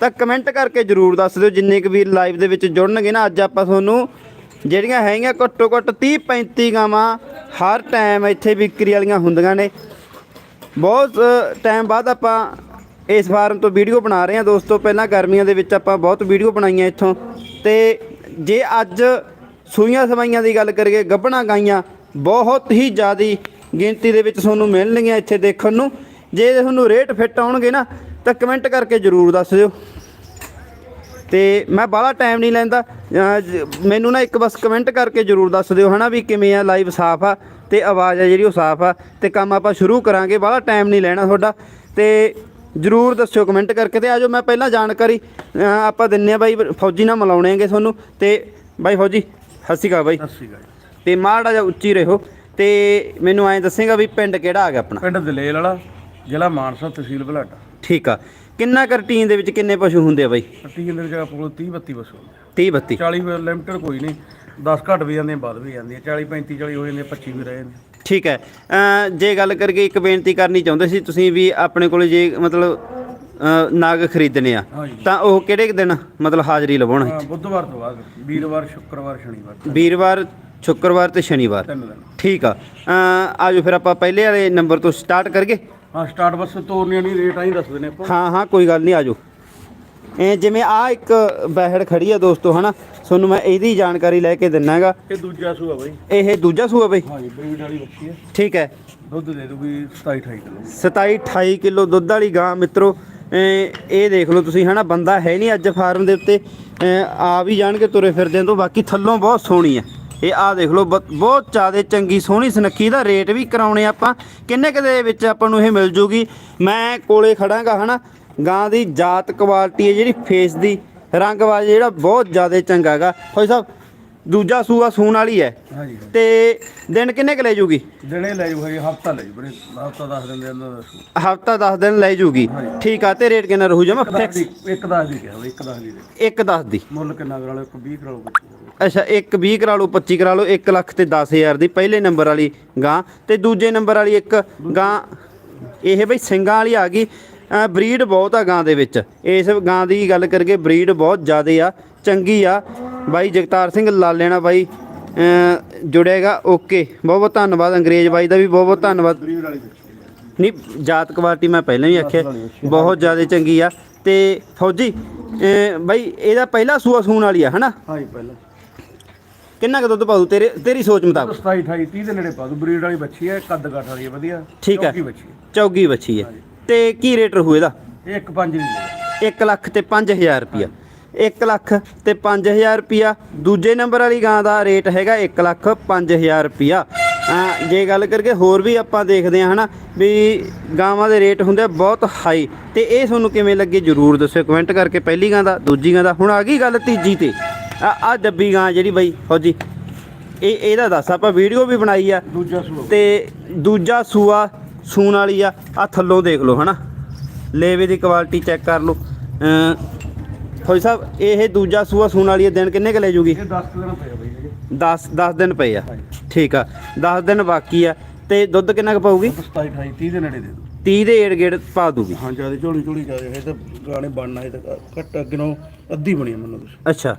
ਤਾਂ ਕਮੈਂਟ ਕਰਕੇ ਜਰੂਰ ਦੱਸ ਦਿਓ ਜਿੰਨੇ ਕੁ ਵੀਰ ਲਾਈਵ ਦੇ ਵਿੱਚ ਜੁੜਨਗੇ ਨਾ। ਅੱਜ ਆਪਾਂ ਤੁਹਾਨੂੰ ਜਿਹੜੀਆਂ ਹੈਗੀਆਂ ਘੱਟੋ ਘੱਟ 30 35 ਗਾਵਾਂ ਹਰ ਟਾਈਮ ਇੱਥੇ ਵਿਕਰੀ ਵਾਲੀਆਂ ਹੁੰਦੀਆਂ ਨੇ। ਬਹੁਤ ਟਾਈਮ ਬਾਅਦ ਆਪਾਂ ਇਸ ਫਾਰਮ ਤੋਂ ਵੀਡੀਓ ਬਣਾ ਰਹੇ ਹਾਂ। ਦੋਸਤੋ, ਪਹਿਲਾਂ ਗਰਮੀਆਂ ਦੇ ਵਿੱਚ ਆਪਾਂ ਬਹੁਤ ਵੀਡੀਓ ਬਣਾਈਆਂ ਇੱਥੋਂ। ਤੇ ਜੇ ਅੱਜ ਸੂਈਆਂ ਸਵਾਈਆਂ ਦੀ ਗੱਲ ਕਰੀਏ, ਗੱਭਣਾ ਗਾਈਆਂ ਬਹੁਤ ਹੀ ਜ਼ਿਆਦੀ ਗਿਣਤੀ ਦੇ ਵਿੱਚ ਤੁਹਾਨੂੰ ਮਿਲਣਗੀਆਂ ਇੱਥੇ ਦੇਖਣ ਨੂੰ। ਜੇ ਤੁਹਾਨੂੰ ਰੇਟ ਫਿੱਟ ਆਉਣਗੇ ਨਾ ਤਾਂ ਕਮੈਂਟ ਕਰਕੇ ਜਰੂਰ ਦੱਸ ਦਿਓ। ਤੇ ਮੈਂ ਬਾਹਲਾ ਟਾਈਮ ਨਹੀਂ ਲੈਂਦਾ। ਮੈਨੂੰ ਨਾ ਇੱਕ ਬਸ ਕਮੈਂਟ ਕਰਕੇ ਜਰੂਰ ਦੱਸ ਦਿਓ ਹਨਾ ਵੀ ਕਿਵੇਂ ਆ ਲਾਈਵ ਸਾਫ਼ ਆ ਤੇ ਆਵਾਜ਼ ਆ ਜਿਹੜੀ ਉਹ ਸਾਫ਼ ਆ ਤੇ ਕੰਮ ਆਪਾਂ ਸ਼ੁਰੂ ਕਰਾਂਗੇ। ਬਾਹਲਾ ਟਾਈਮ ਨਹੀਂ ਲੈਣਾ ਤੁਹਾਡਾ। ਤੇ ਜਰੂਰ ਦੱਸਿਓ ਕਮੈਂਟ ਕਰਕੇ ਤੇ ਆਜੋ ਮੈਂ ਪਹਿਲਾਂ ਜਾਣਕਾਰੀ ਆਪਾਂ ਦਿੰਨੇ ਆ ਬਾਈ ਫੌਜੀ ਨਾਲ ਮਿਲਾਉਣੇਗੇ ਤੁਹਾਨੂੰ। ਤੇ ਬਾਈ ਫੌਜੀ ਸਤਿ ਸ਼੍ਰੀ ਅਕਾਲ ਬਾਈ। ਸਤਿ ਸ਼੍ਰੀ ਅਕਾਲ। ਤੇ ਮਾੜਾ ਜਿਹਾ ਉੱਚੀ ਰਹੋ। ਤੇ ਮੈਨੂੰ ਐਂ ਦੱਸੇਗਾ ਵੀ ਪਿੰਡ ਕਿਹੜਾ ਆ ਗਿਆ ਆਪਣਾ? ਪਿੰਡ ਦਲੇਲ ਵਾਲਾ ਜ਼ਿਲ੍ਹਾ ਮਾਨਸਾ ਤਹਿਸੀਲ ਬਲਾਡਾ। ਠੀਕ ਆ। ਕਿੰਨਾ ਕਰ ਟੀਮ ਦੇ ਵਿੱਚ ਕਿੰਨੇ ਪਸ਼ੂ ਹੁੰਦੇ ਆ ਬਾਈ? ਟੀਮ ਦੇ ਵਿੱਚ ਕੋਲ 30 32 ਬਸ ਹੁੰਦੇ 30 32 40 ਲਿਮਟਡ ਕੋਈ ਨਹੀਂ। 10 ਘੱਟ ਵੀ ਜਾਂਦੇ ਵੱਧ ਵੀ ਜਾਂਦੇ 40 35 40 ਹੋ ਜਾਂਦੇ 25 ਵੀ ਰਹੇ ਨੇ ਠੀਕ ਹੈ। ਅਮ ਜੇ ਗੱਲ ਕਰੀਏ ਇੱਕ ਬੇਨਤੀ ਕਰਨੀ ਚਾਹੁੰਦੇ ਸੀ ਤੁਸੀਂ ਵੀ ਆਪਣੇ ਕੋਲ ਜੇ ਮਤਲਬ ਅਮ ਨਾਗ ਖਰੀਦਣੇ ਆ ਹਾਂਜੀ। ਤਾਂ ਉਹ ਕਿਹੜੇ ਕੁ ਦਿਨ ਮਤਲਬ ਹਾਜ਼ਰੀ ਲਵਾਉਣ? ਹਾਂ, ਬੁੱਧਵਾਰ ਤੋਂ ਬਾਅਦ। ਵੀਰਵਾਰ ਸ਼ੁੱਕਰਵਾਰ ਸ਼ਨੀਵਾਰ। ਵੀਰਵਾਰ ਸ਼ੁੱਕਰਵਾਰ ਤੇ ਸ਼ਨੀਵਾਰ। ਤਿੰਨ ਦਿਨ। ਠੀਕ ਆ। ਅਮ ਆਜੋ ਫਿਰ ਆਪਾਂ ਪਹਿਲੇ ਵਾਲੇ ਨੰਬਰ ਤੋਂ ਸਟਾਰਟ ਕਰੀਏ। ਹਾਂ ਸਟਾਰਟ ਬਸ ਤੋਰਨੀਆਂ ਨਹੀਂ ਰੇਟ ਆਈ ਦੱਸ ਦਿੰਦੇ ਆਪਾਂ। ਹਾਂ ਹਾਂ ਕੋਈ ਗੱਲ ਨਹੀਂ ਆਜੋ। ਇਹ ਜਿਵੇਂ ਆ ਇੱਕ ਬਹਿੜ ਖੜੀ ਆ ਦੋਸਤੋ ਹਨਾ? ਤੁਹਾਨੂੰ ਮੈਂ ਇਹਦੀ ਜਾਣਕਾਰੀ ਲੈ ਕੇ ਦਿੰਨਾਗਾ ਇਹ ਦੂਜਾ ਸੂਆ ਬਾਈ। ਇਹ ਦੂਜਾ ਸੂਆ ਬਈ? ਹਾਂਜੀ ਬਰੀਡ ਵਾਲੀ ਬੱਚੀ ਹੈ। ਠੀਕ ਹੈ। ਦੁੱਧ ਦੇ ਦੂਗੀ 27 28 ਕਿਲੋ। 27 28 ਕਿਲੋ ਦੁੱਧ ਵਾਲੀ ਗਾਂ ਮਿੱਤਰੋ। ਇਹ ਦੇਖ ਲਓ ਤੁਸੀਂ ਹਨਾ? ਬੰਦਾ ਹੈ ਨਹੀਂ ਅੱਜ ਫਾਰਮ ਦੇ ਉੱਤੇ। ਆ ਵੀ ਜਾਣਗੇ ਤੁਰੇ ਫਿਰਦੇ ਤੋਂ ਬਾਕੀ ਥੱਲੋਂ ਬਹੁਤ ਸੋਹਣੀ ਹੈ। ਇਹ ਆ ਦੇਖ ਲਓ ਬ- ਬਹੁਤ ਜ਼ਿਆਦਾ ਚੰਗੀ ਸੋਹਣੀ ਸੁਨੱਖੀ ਦਾ ਰੇਟ ਵੀ ਕਰਾਉਣੇ ਆਪਾਂ। ਕਿੰਨੇ ਕੁ ਦੇ ਵਿੱਚ ਆਪਾਂ ਨੂੰ ਇਹ ਮਿਲ ਜੂਗੀ? ਮੈਂ ਕੋਲੇ ਖੜਾਂਗਾ, ਹਨਾ? ਗਾਂ ਦੀ ਜਾਤ ਕੁਆਲਿਟੀ ਹੈ ਜਿਹੜੀ, ਫੇਸ ਦੀ ਰੰਗ ਬਾਜ ਜਿਹੜਾ ਬਹੁਤ ਜ਼ਿਆਦਾ ਚੰਗਾ ਹੈਗਾ। ਹੋਈ ਸਾਹਿਬ ਦੂਜਾ ਸੂਆ ਸੂਣ ਵਾਲੀ ਹੈ ਹਾਂਜੀ ਤੇ ਦਿਨ ਕਿੰਨੇ ਕੁ ਲੈ ਜੂਗੀ? ਦਿਨੇ ਲੈ ਜੂ ਹਜੇ ਹਫਤਾ ਲੈ ਜੂ ਬਰੇ ਹਫਤਾ ਦੱਸ ਦਿੰਦੇ ਇਹਨਾਂ ਦਾ ਸੂ ਹਫਤਾ 10 ਦਿਨ ਲੈ ਜੂਗੀ। ਠੀਕ ਆ ਤੇ ਰੇਟ ਕਿੰਨਾ ਰਹੂ ਜਮਾ? ਫਿਕਸ ਇੱਕ ਦੱਸ ਦੀ ਕਿਹਾ ਬਈ ਇੱਕ ਦੱਸ ਦੀ ਦੇ। ਇੱਕ 10 ਦੀ। ਮੁੱਲ ਕਿੰਨਾ ਕਰਾ ਲਓ ਇੱਕ 20 ਕਰਾ ਲਓ ਅੱਛਾ ਇੱਕ 20 ਕਰਾ ਲਓ 25 ਕਰਾ ਲਓ 1 ਲੱਖ ਤੇ 10000 ਦੀ ਪਹਿਲੇ ਨੰਬਰ ਵਾਲੀ ਗਾਂ। ਤੇ ਦੂਜੇ ਨੰਬਰ ਵਾਲੀ ਇੱਕ ਗਾਂ ਇਹ ਬਈ ਸਿੰਘਾਂ ਵਾਲੀ ਆ ਗਈ। ਬਰੀਡ ਬਹੁਤ ਆ ਗਾਂ ਦੇ ਵਿੱਚ। ਇਸ ਗਾਂ ਦੀ ਗੱਲ ਕਰਕੇ ਬਰੀਡ ਬਹੁਤ ਜ਼ਿਆਦੇ ਆ। ਚੰਗੀ ਆ। ਬਾਈ ਜਗਤਾਰ ਸਿੰਘ ਲਾਲੇਣਾ ਬਾਈ ਜੁੜੇਗਾ। ਓਕੇ। ਬਹੁਤ ਬਹੁਤ ਧੰਨਵਾਦ ਅੰਗਰੇਜ਼ ਬਾਈ ਦਾ ਵੀ ਬਹੁਤ ਬਹੁਤ ਧੰਨਵਾਦ। ਨਹੀਂ ਜਾਤ ਕੁਆਲਿਟੀ ਮੈਂ ਪਹਿਲਾਂ ਵੀ ਆਖਿਆ। ਬਹੁਤ ਜ਼ਿਆਦਾ ਚੰਗੀ ਆ। ਤੇ ਫੌਜੀ ਬਾਈ ਇਹਦਾ ਪਹਿਲਾ ਸੂਆ ਸੂਣ ਵਾਲੀ ਆ ਹਨਾ? ਹਾਂਜੀ ਪਹਿਲਾਂ। ਕਿੰਨਾ ਕੁ ਦੁੱਧ ਪਾਉ ਤੇਰੇ ਤੇਰੀ ਸੋਚ ਮੁਤਾਬਕ? 27 28 30 ਦੇ ਨੇੜੇ ਪਾ ਦੂ ਬਰੀਡ ਵਾਲੀ ਬੱਚੀ ਹੈ ਕੱਦ ਕਾਠ ਵਾਲੀ ਹੈ ਵਧੀਆ। ਠੀਕ ਹੈ। ਚੌਕੀ ਬੱਚੀ ਹੈ। ਚੌਗੀ ਬੱਚੀ ਹੈ। ਤੇ ਕੀ ਰੇਟ ਰਹੂ ਇਹਦਾ? ਇਹ ਇੱਕ ਪੰਜ ਦੀ ਹੈ 1 ਲੱਖ ਤੇ 5000 ਰੁਪਿਆ 1 ਲੱਖ ਤੇ 5000 ਰੁਪਿਆ ਦੂਜੇ ਨੰਬਰ ਵਾਲੀ ਗਾਂ ਦਾ ਰੇਟ ਹੈਗਾ 1 ਲੱਖ 5000 ਰੁਪਿਆ ਜੇ ਗੱਲ ਕਰਕੇ ਹੋਰ ਵੀ ਆਪਾਂ ਦੇਖਦੇ ਹਾਂ ਹਨਾ ਵੀ ਗਾਵਾਂ ਦੇ ਰੇਟ ਹੁੰਦੇ ਆ ਬਹੁਤ ਹਾਈ। ਤੇ ਇਹ ਤੁਹਾਨੂੰ ਕਿਵੇਂ ਲੱਗੇ ਜਰੂਰ ਦੱਸਿਓ ਕਮੈਂਟ ਕਰਕੇ। ਪਹਿਲੀ ਗਾਂ ਦਾ ਦੂਜੀ ਗਾਂ ਦਾ। ਹੁਣ ਆ ਗਈ ਗੱਲ ਤੀਜੀ ਤੇ। ਆ ਆ ਡੱਬੀ ਗਾਂ ਜਿਹੜੀ ਬਾਈ ਫੌਜੀ। ਇਹ ਇਹਦਾ ਦੱਸ ਆਪਾਂ ਵੀਡੀਓ ਵੀ ਬਣਾਈ ਆ। ਦੂਜਾ ਸੂਆ। ਤੇ ਦੂਜਾ ਸੂਆ ਸੂਣ ਵਾਲੀ ਆ। ਆ ਥੱਲੋਂ ਦੇਖ ਲਓ ਹਨਾ। ਲੇਵੇ ਦੀ ਕੁਆਲਿਟੀ ਚੈੱਕ ਕਰ ਲਓ। ਫੌਜੀ ਸਾਹਿਬ ਇਹ ਦੂਜਾ ਸੂਆ ਸੂਣ ਵਾਲੀ ਦਿਨ ਕਿੰਨੇ ਕ ਲੈ ਜੂਗੀ? ਇਹ 10 ਦਿਨ ਪਏ ਬਈ ਜੀ 10 10 ਦਿਨ ਪਏ ਆ। ਠੀਕ ਆ। 10 ਦਿਨ ਬਾਕੀ ਆ। ਤੇ ਦੁੱਧ ਕਿੰਨਾ ਕ ਪਾਊਗੀ? 27 28 30 ਦੇ ਨੇੜੇ ਦੇ ਦੂ 30 ਦੇ ਏੜ ਗੇੜ ਪਾ ਦੂਗੀ ਹਾਂ ਜ਼ਿਆਦਾ ਝੋਲੀ ਝੋਲੀ ਜਾਏ ਇਹ ਤਾਂ ਗਾਣੇ ਬਣਨਾ ਇਹ ਤਾਂ ਘੱਟ ਅੱਗਨੋਂ ਅੱਧੀ ਬਣੀ ਆ ਮੈਨੂੰ ਤੁਸੀਂ ਅੱਛਾ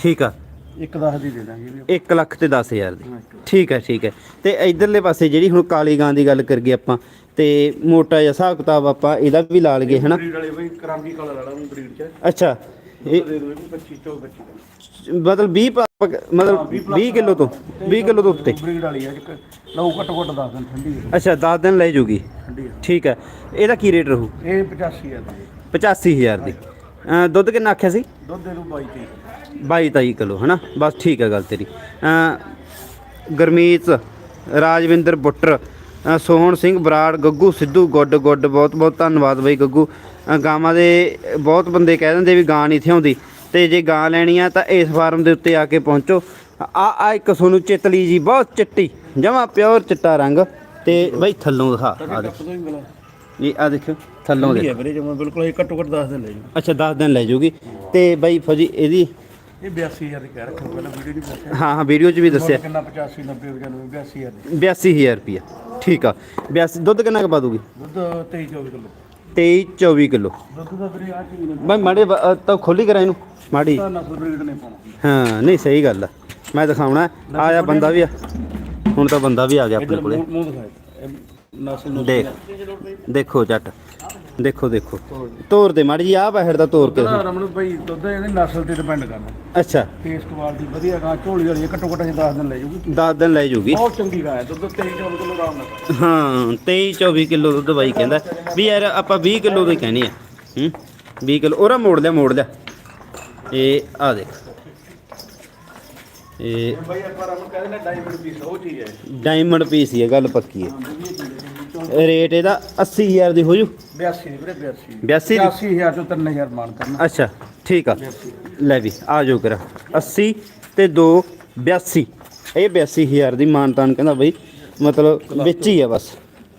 ਠੀਕ ਆ। ਇੱਕ 10 ਦੀ ਦੇ ਦਾਂਗੇ ਵੀ 1 ਲੱਖ ਤੇ 10000 ਦੀ। ਠੀਕ ਹੈ ਠੀਕ ਹੈ ਤੇ ਇਧਰਲੇ ਪਾਸੇ ਜਿਹੜੀ ਹੁਣ ਕਾਲੀ ਗਾਂ ਦੀ ਗੱਲ ਕਰੀਏ ਆਪਾਂ ਤੇ ਮੋਟਾ ਜਿਹਾ ਹਿਸਾਬ ਕਿਤਾਬ ਆਪਾਂ ਇਹਦਾ ਵੀ ਲਾ ਲਈਏ ਹਨਾ? ਬਰੀਡ ਵਾਲੇ ਬਈ ਕਰਾਂਗੀ ਕਾਲਾ ਲਾੜਾ ਨੂੰ ਬਰੀਡ ਚ। ਅੱਛਾ। ਇਹ ਦੇ ਦੋ ਇਹਨੂੰ 25 ਚੋ 25 ਮਤਲਬ 20 ਪ- ਮਤਲਬ 20 ਕਿਲੋ ਤੋਂ 20 ਕਿਲੋ ਤੋਂ ਉੱਤੇ। ਬਰੀਡ ਵਾਲੀ ਇੱਕ ਲਓ ਘੱਟ ਘੱਟ 10 ਦਿਨ ਠੰਡੀ ਹੈ ਅੱਛਾ 10 ਦਿਨ ਲੈ ਜੂਗੀ। ਠੰਡੀ ਹੈ ਠੀਕ ਹੈ। ਇਹਦਾ ਕੀ ਰੇਟ ਰਹੂ? ਇਹ 85 ਹੈ ਜੀ 85000 ਦੀ। ਦੁੱਧ ਕਿੰਨਾ ਆਖਿਆ ਸੀ? ਦੁੱਧ ਦੇ ਦੂ 22 ਤੇ 22 23 ਕਿਲੋ ਹਨਾ? ਬਸ ਠੀਕ ਹੈ ਗੱਲ ਤੇਰੀ। ਅਮ ਗਰਮੀਤ ਰਾਜਵਿੰਦਰ ਬੁੱਟਰ ਸੋਹਣ ਸਿੰਘ ਬਰਾੜ ਗੱਗੂ ਸਿੱਧੂ ਗੁੱਡ ਗੁੱਡ ਬਹੁਤ ਬਹੁਤ ਧੰਨਵਾਦ ਬਈ ਗੱਗੂ। ਗਾਵਾਂ ਦੇ ਬਹੁਤ ਬੰਦੇ ਕਹਿ ਦਿੰਦੇ ਵੀ ਗਾਂ ਨਹੀਂ ਇੱਥੇ ਆਉਂਦੀ ਤੇ ਜੇ ਗਾਂ ਲੈਣੀ ਆ ਤਾਂ ਇਸ ਫਾਰਮ ਦੇ ਉੱਤੇ ਆ ਕੇ ਪਹੁੰਚੋ। ਆ ਆ ਇੱਕ ਤੁਹਾਨੂੰ ਚਿਤਲੀ ਜੀ ਬਹੁਤ ਚਿੱਟੀ ਜਮਾ ਪਿਓਰ ਚਿੱਟਾ ਰੰਗ। ਤੇ ਬਈ ਥੱਲੋਂ ਦਿਖਾ ਆ ਦੇਖ। ਇਹ ਆ ਦੇਖੋ ਥੱਲੋਂ ਦੇ ਹੈ ਵੀਰੇ ਜਮਾ ਬਿਲਕੁਲ ਇਹ ਘੱਟੋ ਘੱਟ 10 ਦਿਨ ਲੈ ਜੀ। ਅੱਛਾ 10 ਦਿਨ ਲੈ ਜੂਗੀ। ਤੇ ਬਈ ਫੌਜੀ ਇਹਦੀ ਇਹ 82000 ਦੀ ਕਹਿ ਰੱਖਿਆ ਪਹਿਲਾਂ ਵੀਡੀਓ ਨਹੀਂ ਦੱਸਿਆ। ਹਾਂ ਹਾਂ ਵੀਡੀਓ 'ਚ ਵੀ ਦੱਸਿਆ। ਕਿੰਨਾ 85 90 95 82000 ਦੀ। 82000 ਰੁਪਿਆ ਠੀਕ ਆ। 82 ਦੁੱਧ ਕਿੰਨਾ ਕੁ ਪਾ ਦੂਗੀ? ਦੁੱਧ 23 24 ਕਿਲੋ। 23 24 ਕਿਲੋ। ਦੁੱਧ ਦਾ ਵੀਰੇ ਆ ਮਾੜੇ ਬ- ਅ, ਤਾਂ ਖੋਲੀ ਕਰਾਂ ਇਹਨੂੰ ਮਾੜੀ। ਤਾਂ ਨਸਲ ਬਰੀਡ ਨੇ ਪਾਉਣਾ ਹਾਂ ਨਹੀਂ ਸਹੀ ਗੱਲ ਆ। ਮੈਂ ਦਿਖਾਉਣਾ ਆਇਆ ਬੰਦਾ ਵੀ ਆ। ਹੁਣ ਤਾਂ ਬੰਦਾ ਵੀ ਆ ਗਿਆ ਆਪਣੇ ਕੋਲੇ। ਮੂੰਹ ਦਿਖਾਏ ਇਹ ਨਸਲ ਨੂੰ ਦੇਖ। ਦੇਖੋ। ਜੱਟ ਦੇਖੋ ਦੇਖੋ। ਤੋਰ ਦੇ ਮਾੜੀ ਜੀ ਆ ਬਾਹਰ ਦਾ ਤੋਰ ਕੇ। ਨਾ ਰਮਨ ਭਾਈ ਦੁੱਧ ਇਹਦੀ ਨਸਲ ਤੇ ਡਿਪੈਂਡ ਕਰਨਾ। ਅੱਛਾ। ਟੇਸਟ ਕੁਆਲਿਟੀ ਵਧੀਆ ਗਾਂ ਝੋਲੀ ਵਾਲੀ ਘੱਟੋ ਘੱਟ ਅਸੀਂ 10 ਦਿਨ ਲੈ ਜੂਗੀ 10 ਦਿਨ ਲੈ ਜੂਗੀ ਬਹੁਤ ਚੰਗੀ ਗਾਂ ਹੈ ਦੁੱਧ 23 ਚੌਵੀ ਕਿਲੋ ਆਰਾਮ ਨਾਲ। ਹਾਂ 23 24 ਕਿਲੋ ਦੁੱਧ ਬਾਈ ਕਹਿੰਦਾ। ਵੀ ਯਾਰ ਆਪਾਂ 20 ਕਿਲੋ ਦੇ ਕਹਿਣੀ ਆ। ਹੂੰ 20 ਕਿਲੋ ਉਹਰਾ ਮੋੜ ਲਿਆ ਮੋੜ ਲਿਆ। ਇਹ ਆ ਦੇਖ। ਇਹ ਭਾਈ ਆਪਾਂ ਰਮਨ ਕਹਿੰਦੇ ਨੇ ਡਾਇਮੰਡ ਪੀਸ ਉਹ ਚੀਜ਼ ਹੈ। ਡਾਇਮੰਡ ਪੀਸ ਹੀ ਹੈ ਗੱਲ ਪੱਕੀ ਹੈ। ਰੇਟ ਇਹਦਾ 80000 ਦੀ ਹੋ ਜੂ? 82 ਵੀਰੇ 82 82 ਦੀ? 80000 ਤੋਂ 3000 ਮਾਨ ਕਰਨਾ। ਅੱਛਾ ਠੀਕ ਆ। ਲੈ ਵੀ ਆ ਜਾਓ ਕਰਾ। 80 ਤੇ 2 82 ਇਹ 82000 ਦੀ ਮਾਨਤਾਨ ਕਹਿੰਦਾ ਬਈ ਮਤਲਬ ਵਿੱਚ ਹੀ ਆ ਬਸ।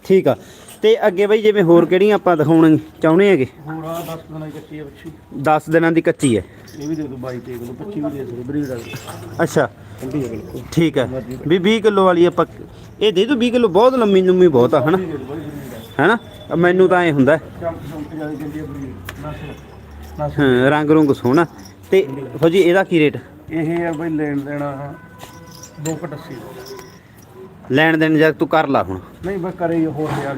ਠੀਕ ਆ। ਤੇ ਅੱਗੇ ਬਈ ਜਿਵੇਂ ਹੋਰ ਕਿਹੜੀਆਂ ਆਪਾਂ ਦਿਖਾਉਣ ਚਾਹੁੰਦੇ ਹੈਗੇ? ਹੋਰ ਆ 10 ਦਿਨਾਂ ਦੀ ਕੱਚੀ ਹੈ ਬੱਚੀ। 10 ਦਿਨਾਂ ਦੀ ਕੱਚੀ ਹੈ। ਇਹ ਵੀ ਦੇ ਦੋ 22 ਤੇ ਕਿਲੋ 25 ਵੀ ਦੇ ਦੋ ਬਰੀਡ ਵਾਲੀ। ਅੱਛਾ। ਠੰਡੀ ਹੈ ਬਿਲਕੁਲ। ਠੀਕ ਹੈ। ਵੀ 20 ਕਿਲੋ ਵਾਲੀ ਆਪਾਂ ਇਹ ਦੇ ਦੋ 20 ਕਿਲੋ ਬਹੁਤ ਲੰਮੀ ਲੰਮੀ ਬਹੁਤ ਆ ਹਨਾ? ਹੈਨਾ? ਮੈਨੂੰ ਤਾਂ ਐ ਹੁੰਦਾ। ਹੈ ਰੰਗ ਰੁੰਗ ਸੋਹਣਾ। ਤੇ ਫੌਜੀ ਇਹਦਾ ਕੀ ਰੇਟ? ਇਹ ਹੈ ਬਈ ਲੈਣ ਦੇਣਾ 2 80 ਲੈਣ ਦੇਣ ਜਾ ਤੂੰ ਕਰ ਲਾ ਹੁਣ। ਨਹੀਂ ਬਸ ਕਰੇ ਹੋਰ ਯਾਰ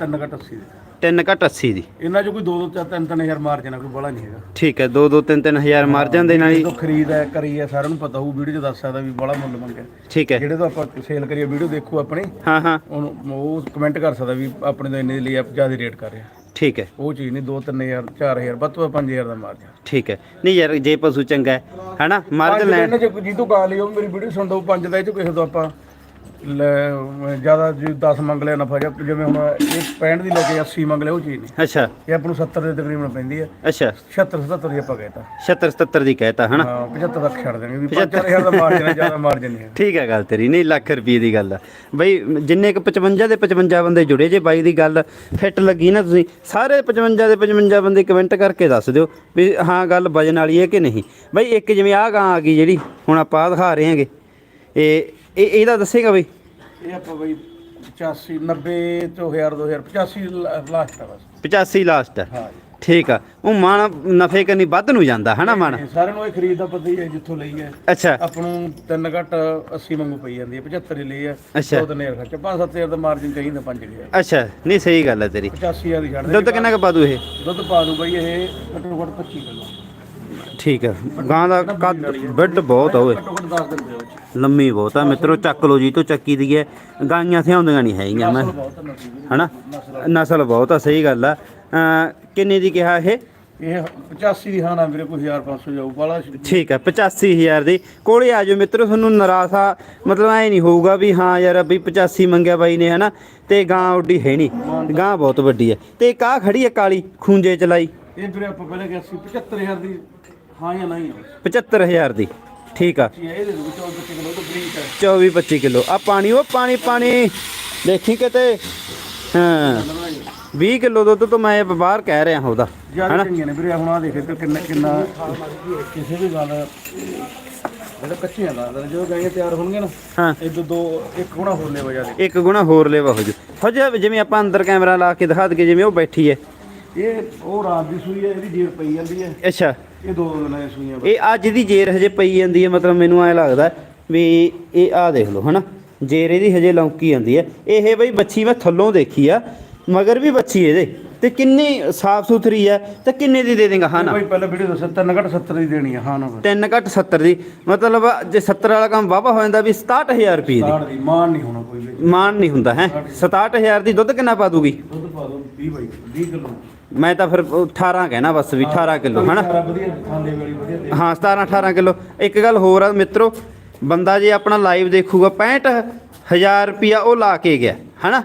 3 ਘਟ 80 ਦੇ 3 ਘੱਟ 80 ਦੀ ਇਹਨਾਂ ਚ ਕੋਈ 2 2 3 3000 ਮਾਰਜਨ ਆ ਕੋਈ ਬੜਾ ਨਹੀਂ ਹੈਗਾ। ਠੀਕ ਹੈ 2 2 3 3000 ਮਾਰ ਜਾਂਦੇ ਨਾਲ ਹੀ ਜਦੋਂ ਖਰੀਦ ਹੈ ਕਰੀ ਹੈ ਸਾਰਿਆਂ ਨੂੰ ਪਤਾ ਹੋਊ ਵੀਡੀਓ 'ਚ ਦੱਸ ਸਕਦਾ ਵੀ ਬੜਾ ਮੁੱਲ ਮੰਗਿਆ। ਠੀਕ ਹੈ। ਜਿਹੜੇ ਤੋਂ ਆਪਾਂ ਸੇਲ ਕਰੀਏ ਵੀਡੀਓ ਦੇਖੋ ਆਪਣੀ। ਹਾਂ ਹਾਂ। ਉਹਨੂੰ ਉਹ ਕਮੈਂਟ ਕਰ ਸਕਦਾ ਵੀ ਆਪਣੇ ਤੋਂ ਇੰਨੇ ਦੇ ਲਈ ਆਪ ਜ਼ਿਆਦਾ ਰੇਟ ਕਰ ਰਿਹਾ ਠੀਕ ਹੈ। ਉਹ ਚੀਜ਼ ਨਹੀਂ 2 3000 4000 ਵੱਧ ਤੋਂ ਵੱਧ 5000 ਦਾ ਮਾਰਜਨ ਠੀਕ ਹੈ। ਨਹੀਂ ਯਾਰ ਜੇ ਪਸ਼ੂ ਚੰਗਾ ਹੈ ਹਨਾ ਮਾਰਜਨ ਲੈਣ ਜੇ ਜੀ ਤੂੰ ਗਾ ਲਈ ਉਹ ਮੇਰੀ ਵੀਡੀਓ ਸੁਣਦਾ ਉਹ ਪੰਜ ਦਾ ਇਹ ਚ ਕਿਸੇ ਤੋਂ ਆਪਾਂ ਜ਼ਿਆਦਾ ਜੀ 10 ਮੰਗ ਲਿਆ ਨਫਾ ਜਿਵੇਂ ਹੁਣ ਇਹ 65 ਦੀ ਲੈ ਕੇ 80 ਮੰਗ ਲਿਆ ਉਹ ਚੀਜ਼ ਨਹੀਂ। ਅੱਛਾ। ਇਹ ਆਪਾਂ ਨੂੰ 70 ਦੇ ਤਕਰੀਬਨ ਪੈਂਦੀ ਹੈ ਅੱਛਾ। 76 77 ਦੀ ਆਪਾਂ ਕਹਿਤਾ 76 77 ਦੀ ਕਹਿਤਾ ਹਨਾ? ਹਾਂ 75 ਤੱਕ ਛੱਡ ਦੇਣਗੇ ਵੀ 5000 ਦਾ ਮਾਰਜਨ ਜ਼ਿਆਦਾ ਮਾਰਜਨ ਨਹੀਂ ਹੈ ਠੀਕ ਹੈ ਗੱਲ ਤੇਰੀ ਨਹੀਂ ਲੱਖ ਰੁਪਏ ਦੀ ਗੱਲ ਆ। ਬਈ ਜਿੰਨੇ ਕ 55 ਦੇ 55 ਬੰਦੇ ਜੁੜੇ ਜੇ ਬਾਈ ਦੀ ਗੱਲ ਫਿੱਟ ਲੱਗੀ ਨਾ ਤੁਸੀਂ ਸਾਰੇ 55 ਦੇ 55 ਬੰਦੇ ਕਮੈਂਟ ਕਰਕੇ ਦੱਸ ਦਿਓ ਵੀ ਹਾਂ ਗੱਲ ਵਜਨ ਵਾਲੀ ਹੈ ਕਿ ਨਹੀਂ। ਬਈ ਇੱਕ ਜਿਵੇਂ ਆਹ ਗਾਂ ਆ ਗਈ ਜਿਹੜੀ ਹੁਣ ਆਪਾਂ ਦਿਖਾ ਰਹੇ ਹਾਂਗੇ। ਇਹ ਇਹ ਇਹਦਾ ਦੱਸੇਗਾ ਬਈ? ਇਹ ਆਪਾਂ ਬਈ 85 90 ਤੋਂ 1000 2000 85 ਲਾਸਟ ਆ ਬਸ। 85 ਲਾਸਟ ਹੈ ਹਾਂ ਠੀਕ ਆ। ਉਹ ਮਾਣ ਨਫੇ ਕਰਨੀ ਵੱਧ ਨੂੰ ਜਾਂਦਾ ਹਨਾ ਮਾਣ? ਇਹ ਸਾਰਿਆਂ ਨੂੰ ਇਹ ਖਰੀਦ ਦਾ ਪਤਾ ਹੀ ਹੈ ਜਿੱਥੋਂ ਲਈ ਹੈ। ਅੱਛਾ। ਆਪਾਂ ਨੂੰ 3 ਘੱਟ 80 ਵਾਂਗੂ ਪਈ ਜਾਂਦੀ ਹੈ 75 ਦੀ ਲਈ ਹੈ। ਅੱਛਾ। 2000 ਖਰਚਾ 5-7000 ਦਾ ਮਾਰਜਨ ਚਾਹੀਦਾ 5000 ਅੱਛਾ ਨਹੀਂ ਸਹੀ ਗੱਲ ਹੈ ਤੇਰੀ। 85000 ਦੀ ਛੱਡ ਦੇ ਦੁੱਧ ਕਿੰਨਾ ਕੁ ਪਾ ਦੂ ਇਹ? ਦੁੱਧ ਪਾ ਦੂ ਬਈ ਇਹ ਘੱਟੋ ਘੱਟ 25 ਕਿਲੋ। ਠੀਕ ਹੈ। ਗਾਂ ਦਾ ਕੱਦ ਬਿੱਡ ਬਹੁਤ ਆ ਓਏ। ਘੱਟੋ ਘੱਟ 10 ਦਿਨ ਦੇ ਵਿੱਚ ਲੰਮੀ ਬਹੁਤ ਆ। ਮਿੱਤਰੋ ਚੱਕ ਲੋ ਜੀ ਤੋਂ ਚੱਕੀ ਦੀ ਹੈ। ਗਾਈਆਂ ਥਿਆਉਂਦੀਆਂ ਨਹੀਂ ਹੈਗੀਆਂ ਮੈਂ। ਹਨਾ? ਨਸਲ ਬਹੁਤ ਆ ਸਹੀ ਗੱਲ ਆ। ਕਿੰਨੇ ਦੀ ਕਿਹਾ ਇਹ? ਇਹ 85 ਦੀ ਹਾਂ ਨਾ ਵੀਰੇ ਕੋਈ 1500 ਜਾਊ ਬਾਲਾ ਠੀਕ ਹੈ 85000 ਦੀ। ਕੋਲੇ ਆ ਜਾਓ ਮਿੱਤਰੋ ਤੁਹਾਨੂੰ ਨਰਾਸਾ ਮਤਲਬ ਐ ਨਹੀਂ ਹੋਊਗਾ ਵੀ ਹਾਂ ਯਾਰ ਵੀ 85 ਮੰਗਿਆ ਬਾਈ ਨੇ ਹਨਾ? ਤੇ ਗਾਂ ਉੱਡੀ ਹੈ ਨਹੀਂ। ਗਾਂ ਬਹੁਤ ਵੱਡੀ ਹੈ। ਤੇ ਕਾਹ ਖੜੀ ਹੈ ਕਾਲੀ ਖੂੰਜੇ ਚਲਾਈ ਇਹ ਵੀਰੇ ਆਪਾਂ ਪਹਿਲਾਂ ਕਿਹਾ ਸੀ 75000 ਦੀ ਹਾਂ ਜਾਂ ਨਹੀਂ? ਹੈ 75000 ਦੀ। ਠੀਕ ਆ। ਜੀ ਇਹ ਦੇ ਦੋ 24 ਕਿਲੋ ਤੋਂ ਬਰੀਕ ਹੈ। 24 25 ਕਿਲੋ। ਆ ਪਾਣੀ ਉਹ ਪਾਣੀ ਪਾਣੀ। ਦੇਖੀ ਕਿਤੇ? ਹਾਂ। 20 ਕਿਲੋ ਦੁੱਧ ਤੋਂ ਮੈਂ ਬਾਹਰ ਕਹਿ ਰਿਹਾ ਉਹਦਾ। ਜ਼ਿਆਦਾ ਚੰਗੀਆਂ ਨੇ ਵੀਰੇ ਹੁਣ ਆ ਦੇਖ ਤੇ ਕਿੰਨਾ ਕਿੰਨਾ ਕਿਸੇ ਵੀ ਗੱਲ ਜਿਹੜਾ ਕੱਚੀਆਂ ਦਾ ਜਦੋਂ ਗਾਈਆਂ ਤਿਆਰ ਹੋਣਗੀਆਂ ਨਾ ਹਾਂ। ਇਹ ਦੋ ਇੱਕ ਗੁਣਾ ਹੋਰ ਲੈ ਵਜਾ ਦੇ ਇੱਕ ਗੁਣਾ ਹੋਰ ਲੈਵਾ ਹੋ ਜੂ। ਫਜਾ ਜਿਵੇਂ ਆਪਾਂ ਅੰਦਰ ਕੈਮਰਾ ਲਾ ਕੇ ਦਿਖਾ ਦਈਏ ਜਿਵੇਂ ਉਹ ਬੈਠੀ ਹੈ। ਇਹ ਉਹ ਰਾਤ ਦੀ ਸੂਈ ਹੈ ਇਹਦੀ ਜੇਰ ਪਈ ਜਾਂਦੀ ਹੈ। ਅੱਛਾ। ਇਹ ਦੋ ਦਿਨਾਂ ਦੀਆਂ ਸੂਈਆਂ ਇਹ ਅੱਜ ਦੀ ਜੇਰ ਹਜੇ ਪਈ ਜਾਂਦੀ ਹੈ ਮਤਲਬ ਮੈਨੂੰ ਐ ਲੱਗਦਾ ਵੀ ਇਹ ਆ ਦੇਖ ਲਓ ਹਨਾ? ਜੇਰ ਇਹਦੀ ਹਜੇ ਲੌਂਕੀ ਜਾਂਦੀ ਹੈ। ਇਹ ਬਈ ਬੱਚੀ ਮੈਂ ਥੱਲੋਂ ਦੇਖੀ ਆ ਮਗਰ ਵੀ ਬੱਚੀ ਇਹਦੇ। ਤੇ ਕਿੰਨੀ ਸਾਫ਼ ਸੁਥਰੀ ਹੈ ਤੇ ਕਿੰਨੇ ਦੀ ਦੇ ਦੇਂਗਾ ਹਾਂ ਨਾ? ਕੋਈ ਪਹਿਲਾਂ ਵੀਡੀਓ ਦੱਸਿਆ ਤਿੰਨ ਘੱਟ 70 ਦੀ ਦੇਣੀ ਹੈ ਹਾਂ ਨਾ ਬਸ 3 ਘੱਟ 70 ਦੀ ਮਤਲਬ ਜੇ 70 ਵਾਲਾ ਕੰਮ ਵਾਵਾ ਹੋ ਜਾਂਦਾ ਵੀ 67000 ਰੁਪਏ ਦੀ। ਸਾੜ ਦੀ ਮਾਨ ਨਹੀਂ ਹੋਣਾ ਕੋਈ ਵੀ। ਮਾਨ ਨਹੀਂ ਹੁੰਦਾ ਹੈ? 67000 ਦੀ ਦੁੱਧ ਕਿੰਨਾ ਪਾ ਦੂਗੀ? ਦੁੱਧ ਪਾ ਦੋ 20 ਬਾਈ 20 ਕਿਲੋ। ਮੈਂ ਤਾਂ ਫਿਰ 18 ਕਹਿਣਾ ਬਸ ਵੀ 18 ਕਿਲੋ ਹਨਾ? ਵਧੀਆ ਖਾਂਦੇ ਵਾਲੀ ਵਧੀਆ ਦੇ ਹਾਂ 17 18 ਕਿਲੋ। ਇੱਕ ਗੱਲ ਹੋਰ ਆ ਮਿੱਤਰੋ ਬੰਦਾ ਜੇ ਆਪਣਾ ਲਾਈਵ ਦੇਖੂਗਾ 65000 ਰੁਪਿਆ ਉਹ ਲਾ ਕੇ ਗਿਆ ਹਨਾ?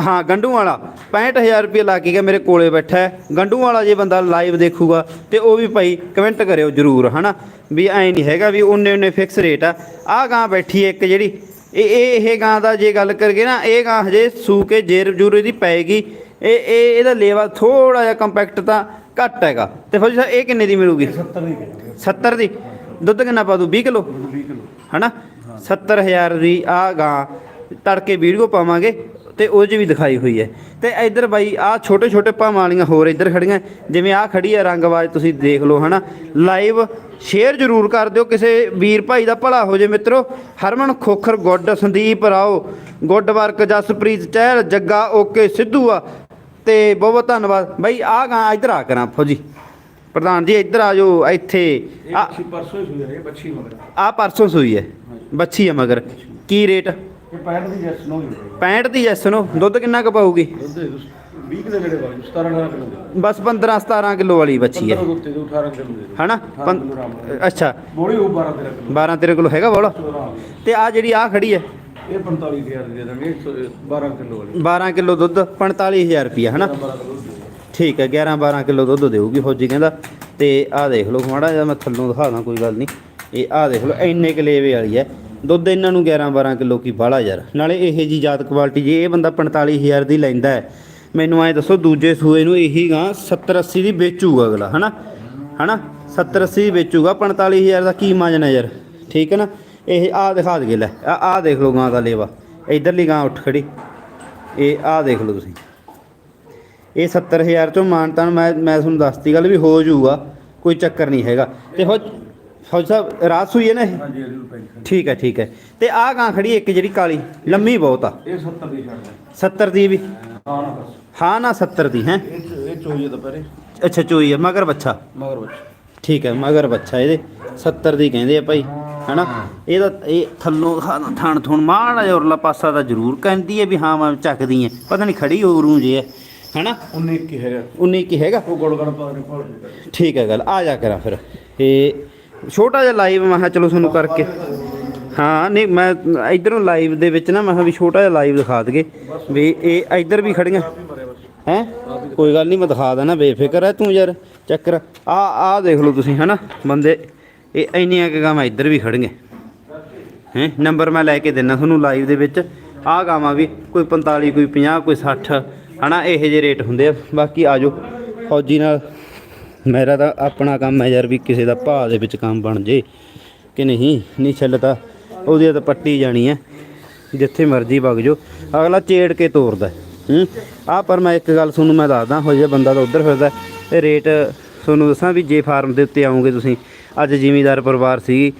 ਹਾਂ ਗੰਡੂ ਵਾਲਾ। 65000 ਰੁਪਏ ਲਾ ਕੇ ਗਿਆ ਮੇਰੇ ਕੋਲੇ ਬੈਠਾ ਹੈ। ਗੰਡੂ ਵਾਲਾ ਜੇ ਬੰਦਾ ਲਾਈਵ ਦੇਖੂਗਾ ਤੇ ਉਹ ਵੀ ਭਾਈ ਕਮੈਂਟ ਕਰਿਓ ਜਰੂਰ ਹਨਾ? ਵੀ ਐ ਨਹੀਂ ਹੈਗਾ ਵੀ ਉਹਨੇ ਉਹਨੇ ਫਿਕਸ ਰੇਟ ਆ। ਆਹ ਗਾਂ ਬੈਠੀ ਇੱਕ ਜਿਹੜੀ ਇਹ ਇਹ ਗਾਂ ਦਾ ਜੇ ਗੱਲ ਕਰਗੇ ਨਾ ਇਹ ਗਾਂ ਹਜੇ ਸੂ ਕੇ ਜੇਰ ਜੂਰ ਇਹਦੀ ਪਏਗੀ ਇਹ ਇਹ ਇਹਦਾ ਲੇਵਾ ਥੋੜਾ ਜਿਹਾ ਕੰਪੈਕਟ ਤਾਂ ਘੱਟ ਹੈਗਾ। ਤੇ ਫਿਰ ਇਹ ਕਿੰਨੇ ਦੀ ਮਿਲੂਗੀ? 70 ਦੀ ਕਹਿੰਦੇ 70 ਦੀ। ਦੁੱਧ ਕਿੰਨਾ ਪਾ ਦੂ 20 ਕਿਲੋ? 20 ਕਿਲੋ। ਹਨਾ? 70000 ਦੀ ਆ ਗਾਂ ਤੜਕੇ ਵੀਡੀਓ ਪਾਵਾਂਗੇ ਤੇ ਉਹ 'ਚ ਵੀ ਦਿਖਾਈ ਹੋਈ ਹੈ। ਤੇ ਇੱਧਰ ਬਾਈ ਆ ਛੋਟੇ ਛੋਟੇ ਭਾਵਾਂ ਵਾਲੀਆਂ ਹੋਰ ਇੱਧਰ ਖੜੀਆਂ ਜਿਵੇਂ ਆ ਖੜੀ ਹੈ ਰੰਗਵਾਜ ਤੁਸੀਂ ਦੇਖ ਲਓ ਹਨਾ? ਲਾਈਵ ਸ਼ੇਅਰ ਜ਼ਰੂਰ ਕਰ ਦਿਓ। ਕਿਸੇ ਵੀਰ ਭਾਈ ਦਾ ਭਲਾ ਹੋ ਜੇ ਮਿੱਤਰੋ। Harman Khokhar good Sandeep Rao good work Jaspreet Chahal Jagga okay Sidhu ਆ। ਤੇ ਬਹੁਤ ਬਹੁਤ ਧੰਨਵਾਦ। ਬਾਈ ਆ ਗਾ ਇੱਧਰ ਆ ਕਰਾਂ ਫੌਜੀ। ਪ੍ਰਧਾਨ ਜੀ ਇੱਧਰ ਆ ਜਾਓ ਇੱਥੇ। ਇਹ ਆ ਬੱਚੀ ਪਰਸੋਂ ਸੂਈ ਹੈ ਬੱਚੀ ਮਗਰ। ਆ ਪਰਸੋਂ ਸੂਈ ਹੈ। ਬੱਚੀ ਮਗਰ। ਕੀ ਰੇਟ? ਇਹ ਪੈਂਟ ਦੀ ਜੈਸ ਨੂੰ ਹੀ 65 ਦੀ ਐਸ ਨੂੰ। ਦੁੱਧ ਕਿੰਨਾ ਕੁ ਪਾਊਗੀ? ਦੁੱਧ 20 ਦੇ ਨੇੜੇ ਬਾਜੂ 17 18 ਕਿਲੋ ਦੇ ਬਸ 15 17 ਕਿਲੋ ਵਾਲੀ ਬੱਚੀ ਹੈ। 15 ਦੁੱਤੇ ਦੇ 18 ਕਿਲੋ ਦੇ ਹਨਾ। ਅੱਛਾ। ਬੋਲੀ ਉਹ 12 13 ਕਿਲੋ। 12 13 ਕਿਲੋ ਹੈਗਾ ਬੋਲਾ। ਤੇ ਆ ਜਿਹੜੀ ਆ ਖੜੀ ਹੈ ਇਹ 45000 ਦੇ ਦਾਂਗੇ 12 ਕਿਲੋ ਵਾਲੀ। 12 ਕਿਲੋ ਦੁੱਧ 45000 ਰੁਪਿਆ ਹਨਾ? 12 ਕਿਲੋ ਠੀਕ ਹੈ 11 12 ਕਿਲੋ ਦੁੱਧ ਦੇਊਗੀ ਫੌਜੀ ਕਹਿੰਦਾ। ਤੇ ਆਹ ਦੇਖ ਲਓ ਮਾੜਾ ਜਿਹਾ ਮੈਂ ਥੱਲੋਂ ਦਿਖਾ ਦਾਂ ਕੋਈ ਗੱਲ ਨਹੀਂ। ਇਹ ਆਹ ਦੇਖ ਲਓ ਇੰਨੇ ਕਲੇਵੇ ਵਾਲੀ ਹੈ। ਦੁੱਧ ਇਹਨਾਂ ਨੂੰ 11 12 ਕਿਲੋ ਕੀ ਬਾਹਲਾ ਯਾਰ। ਨਾਲੇ ਇਹ ਜੀ ਜਾਤ ਕੁਆਲਿਟੀ ਜੇ ਇਹ ਬੰਦਾ 45000 ਦੀ ਲੈਂਦਾ ਹੈ ਮੈਨੂੰ ਐਂ ਦੱਸੋ ਦੂਜੇ ਸੂਏ ਨੂੰ ਇਹੀ ਗਾਂ 70 80 ਦੀ ਵੇਚੂਗਾ ਅਗਲਾ ਹਨਾ? ਹਨਾ? 70 80 ਦੀ ਵੇਚੂਗਾ 45000 ਦਾ ਕੀ ਮਾਜਨ ਹੈ ਯਾਰ। ਠੀਕ ਹੈ ਨਾ? ਇਹ ਆਹ ਦਿਖਾ ਦਗੇ ਲੈ ਆ ਆਹ ਦੇਖ ਲਓ ਗਾਂ ਦਾ ਲੇਵਾ। ਇਧਰਲੀ ਗਾਂ ਉੱਠ ਖੜੀ। ਇਹ ਆਹ ਦੇਖ ਲਓ ਤੁਸੀਂ। ਇਹ 70000 ਚੋਂ ਮਾਨਤਾ ਮੈਂ ਮੈਂ ਤੁਹਾਨੂੰ ਦੱਸਤੀ ਗੱਲ ਵੀ ਹੋ ਜਾਊਗਾ ਕੋਈ ਚੱਕਰ ਨਹੀਂ ਹੈਗਾ। ਤੇ ਫੌਜ ਫੌਜ ਸਾਹਿਬ ਰਾਤ ਸੂਈ ਹੈ ਨਾ ਇਹ? ਠੀਕ ਹੈ ਠੀਕ ਹੈ। ਤੇ ਆਹ ਗਾਂ ਖੜੀ ਇੱਕ ਜਿਹੜੀ ਕਾਲੀ ਲੰਮੀ ਬਹੁਤ ਆ। ਇਹ 70 ਦੀ ਛੱਡ ਦੇ। 70 ਦੀ ਵੀ? ਹਾਂ ਨਾ ਬਸ। ਹਾਂ ਨਾ 70 ਦੀ ਹੈ? ਇਹ ਚ- ਇਹ ਚੋਈ ਹੈ ਦੁਪਹਿਰੇ। ਅੱਛਾ ਚੋਈ ਹੈ ਮਗਰ ਬੱਚਾ। ਮਗਰ ਬੱਚਾ। ਠੀਕ ਹੈ ਮਗਰ ਬੱਚਾ ਇਹਦੇ। 70 ਦੀ ਕਹਿੰਦੇ ਆ ਭਾਈ। ਹਨਾ? ਇਹਦਾ ਇਹ ਥੱਲੋਂ ਥਾਣ- ਥਾਣ ਮਾੜਾ ਜਿਹਾ ਉਰਲਾ ਪਾਸਾ ਤਾਂ ਜ਼ਰੂਰ ਕਹਿੰਦੀ ਹੈ ਵੀ ਹਾਂ ਮੈਂ ਚੱਕਦੀ ਹੈ। ਪਤਾ ਨਹੀਂ ਖੜੀ ਹੋਰੂ ਜੇ ਹੈ ਹਨਾ? 19 ਕੀ ਹੈਗਾ। 19 ਕੀ ਹੈਗਾ? ਉਹ ਗੋਲ ਗੜ ਪਾ ਨਹੀਂ ਪਾ ਠੀਕ ਹੈ ਗੱਲ ਆ ਜਾ ਕਰਾਂ ਫਿਰ। ਇਹ ਛੋਟਾ ਜਿਹਾ ਲਾਈਵ ਮੈਂ ਕਿਹਾ ਚਲੋ ਤੁਹਾਨੂੰ ਕਰਕੇ। ਹਾਂ ਨਹੀਂ ਮੈਂ ਇਧਰੋਂ ਲਾਈਵ ਦੇ ਵਿੱਚ ਨਾ ਮੈਂ ਕਿਹਾ ਵੀ ਛੋਟਾ ਜਿਹਾ ਲਾਈਵ ਦਿਖਾ ਦਗੇ ਵੀ ਇਹ ਇਧਰ ਵੀ ਖੜੀਆਂ। ਹੈ? ਕੋਈ ਗੱਲ ਨਹੀਂ ਮੈਂ ਦਿਖਾ ਦੇਣਾ ਬੇਫਿਕਰ ਹੈ ਤੂੰ ਯਾਰ। ਚੱਕਰ ਆ ਆ ਦੇਖ ਲਓ ਤੁਸੀਂ ਹਨਾ? ਬੰਦੇ ਇਹ ਇੰਨੀਆਂ ਕੁ ਗਾਵਾਂ ਇੱਧਰ ਵੀ ਖੜੀਆਂ ਹੈ? ਨੰਬਰ ਮੈਂ ਲੈ ਕੇ ਦਿੰਨਾ ਤੁਹਾਨੂੰ ਲਾਈਵ ਦੇ ਵਿੱਚ। ਆਹ ਗਾਵਾਂ ਵੀ ਕੋਈ 45 ਕੋਈ 50 ਕੋਈ 60 ਹਨਾ, ਇਹੋ ਜਿਹੇ ਰੇਟ ਹੁੰਦੇ ਆ। ਬਾਕੀ ਆਜੋ, ਫੌਜੀ ਨਾਲ ਮੇਰਾ ਤਾਂ ਆਪਣਾ ਕੰਮ ਹੈ ਯਾਰ ਵੀ ਕਿਸੇ ਦਾ ਭਾਅ ਦੇ ਵਿੱਚ ਕੰਮ ਬਣ ਜੇ ਕਿ ਨਹੀਂ। ਨਹੀਂ ਛੱਲ ਤਾਂ ਉਹਦੀ ਤਾਂ ਪੱਟੀ ਜਾਣੀ ਹੈ। ਜਿੱਥੇ ਮਰਜ਼ੀ ਵਗ ਜੋ ਅਗਲਾ ਚੇੜ ਕੇ ਤੋਰਦਾ ਹੂੰ। ਆ ਪਰ ਮੈਂ ਇੱਕ ਗੱਲ ਤੁਹਾਨੂੰ ਮੈਂ ਦੱਸਦਾ ਹੋ ਜੇ ਬੰਦਾ ਤਾਂ ਉੱਧਰ ਫਿਰਦਾ ਇਹ ਰੇਟ ਤੁਹਾਨੂੰ ਦੱਸਾਂ ਵੀ ਜੇ ਫਾਰਮ ਦੇ ਉੱਤੇ ਆਉਂਗੇ ਤੁਸੀਂ ਅੱਜ ਜ਼ਿਮੀਦਾਰ ਪਰਿਵਾਰ ਸੀ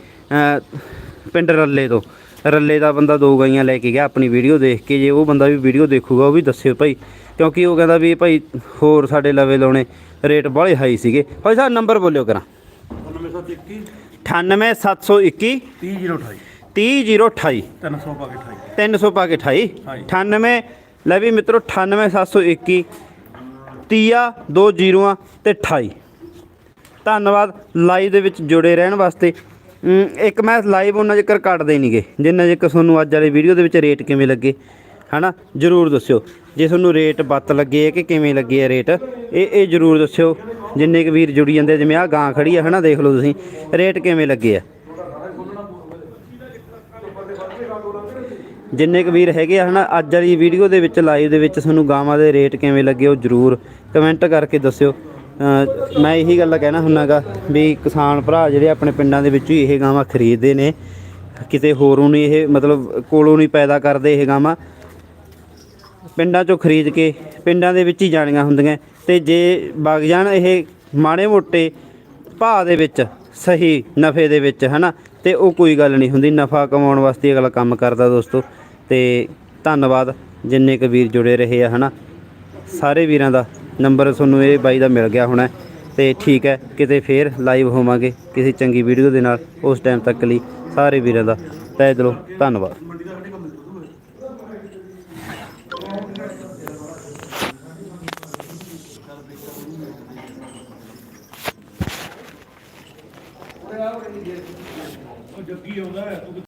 ਪਿੰਡ ਰੱਲੇ ਤੋਂ। ਰੱਲੇ ਦਾ ਬੰਦਾ ਦੋ ਗਾਈਆਂ ਲੈ ਕੇ ਗਿਆ ਆਪਣੀ ਵੀਡੀਓ ਦੇਖ ਕੇ ਜੇ ਉਹ ਬੰਦਾ ਵੀ ਵੀਡੀਓ ਦੇਖੂਗਾ ਉਹ ਵੀ ਦੱਸਿਓ ਭਾਈ। ਕਿਉਂਕਿ ਉਹ ਕਹਿੰਦਾ ਵੀ ਭਾਈ ਹੋਰ ਸਾਡੇ ਲਵੇ ਲਾਉਣੇ ਰੇਟ ਬਾਹਲੇ ਹਾਈ ਸੀਗੇ। ਭਾਈ ਸਾਹਿਬ ਨੰਬਰ ਬੋਲਿਓ ਕਰਾਂ। 9721 98721 30028 30028 300 ਪਾ ਕੇ 28 300 ਪਾ ਕੇ 28 ਹਾਂਜੀ। 98 ਲੈ ਵੀ ਮਿੱਤਰੋ 98721 ਤੀਆ ਦੋ ਜ਼ੀਰੋਆਂ ਤੇ 28 ਧੰਨਵਾਦ ਲਾਈਵ ਦੇ ਵਿੱਚ ਜੁੜੇ ਰਹਿਣ ਵਾਸਤੇ। ਇੱਕ ਮੈਂ ਲਾਈਵ ਉਹਨਾਂ ਜਿਕਰ ਕੱਟਦੇ ਨਹੀਂਗੇ ਜਿੰਨਾ ਜਿਕਰ ਤੁਹਾਨੂੰ ਅੱਜ ਵਾਲੀ ਵੀਡੀਓ ਦੇ ਵਿੱਚ ਰੇਟ ਕਿਵੇਂ ਲੱਗੇ ਹਨਾ? ਜਰੂਰ ਦੱਸਿਓ। ਜੇ ਤੁਹਾਨੂੰ ਰੇਟ ਬੱਤ ਲੱਗੇ ਹੈ ਕਿ ਕਿਵੇਂ ਲੱਗੇ ਆ ਰੇਟ ਇਹ ਇਹ ਜਰੂਰ ਦੱਸਿਓ। ਜਿੰਨੇ ਕੁ ਵੀਰ ਜੁੜੀ ਜਾਂਦੇ ਆ, ਜਿਵੇਂ ਆ ਗਾਂ ਖੜੀ ਆ ਹਨਾ? ਦੇਖ ਲਓ ਤੁਸੀਂ ਰੇਟ ਕਿਵੇਂ ਲੱਗੇ ਆ। ਜਿੰਨੇ ਕੁ ਵੀਰ ਹੈਗੇ ਆ ਹਨਾ? ਅੱਜ ਵਾਲੀ ਵੀਡੀਓ ਦੇ ਵਿੱਚ ਲਾਈਵ ਦੇ ਵਿੱਚ ਤੁਹਾਨੂੰ ਗਾਵਾਂ ਦੇ ਰੇਟ ਕਿਵੇਂ ਲੱਗੇ ਉਹ ਜਰੂਰ ਕਮੈਂਟ ਕਰਕੇ ਦੱਸਿਓ। ਮੈਂ ਇਹੀ ਗੱਲ ਕਹਿਣਾ ਹੁੰਨਾਗਾ ਵੀ ਕਿਸਾਨ ਭਰਾ ਜਿਹੜੇ ਆਪਣੇ ਪਿੰਡਾਂ ਦੇ ਵਿੱਚ ਹੀ ਇਹ ਗਾਵਾਂ ਖਰੀਦਦੇ ਨੇ, ਕਿਤੇ ਹੋਰੋਂ ਨਹੀਂ ਇਹ ਮਤਲਬ ਕੋਲੋਂ ਨਹੀਂ ਪੈਦਾ ਕਰਦੇ ਇਹ ਗਾਵਾਂ। ਪਿੰਡਾਂ ਚੋਂ ਖਰੀਦ ਕੇ ਪਿੰਡਾਂ ਦੇ ਵਿੱਚ ਹੀ ਜਾਣੀਆਂ ਹੁੰਦੀਆਂ ਤੇ ਜੇ ਵਗ ਜਾਣ ਇਹ ਮਾੜੇ ਮੋਟੇ ਭਾਅ ਦੇ ਵਿੱਚ, ਸਹੀ ਨਫੇ ਦੇ ਵਿੱਚ, ਹਨਾ? ਤੇ ਉਹ ਕੋਈ ਗੱਲ ਨਹੀਂ ਹੁੰਦੀ, ਨਫਾ ਕਮਾਉਣ ਵਾਸਤੇ ਅਗਲਾ ਕੰਮ ਕਰਦਾ ਦੋਸਤੋ। ਤੇ ਧੰਨਵਾਦ ਜਿੰਨੇ ਕੁ ਵੀਰ ਜੁੜੇ ਰਹੇ ਆ, ਹਨਾ? ਸਾਰੇ ਵੀਰਾਂ ਦਾ ਨੰਬਰ ਤੁਹਾਨੂੰ ਇਹ ਬਾਈ ਦਾ ਮਿਲ ਗਿਆ ਹੋਣਾ ਤੇ ਠੀਕ ਹੈ, ਕਿਤੇ ਫੇਰ ਲਾਈਵ ਹੋਵਾਂਗੇ, ਕਿਸੇ ਚੰਗੀ ਵੀਡੀਓ ਦੇ ਨਾਲ, ਉਸ ਟਾਈਮ ਤੱਕ ਲਈ ਸਾਰੇ ਵੀਰਾਂ ਦਾ ਤਹਿ ਦਿਲੋਂ ਧੰਨਵਾਦ।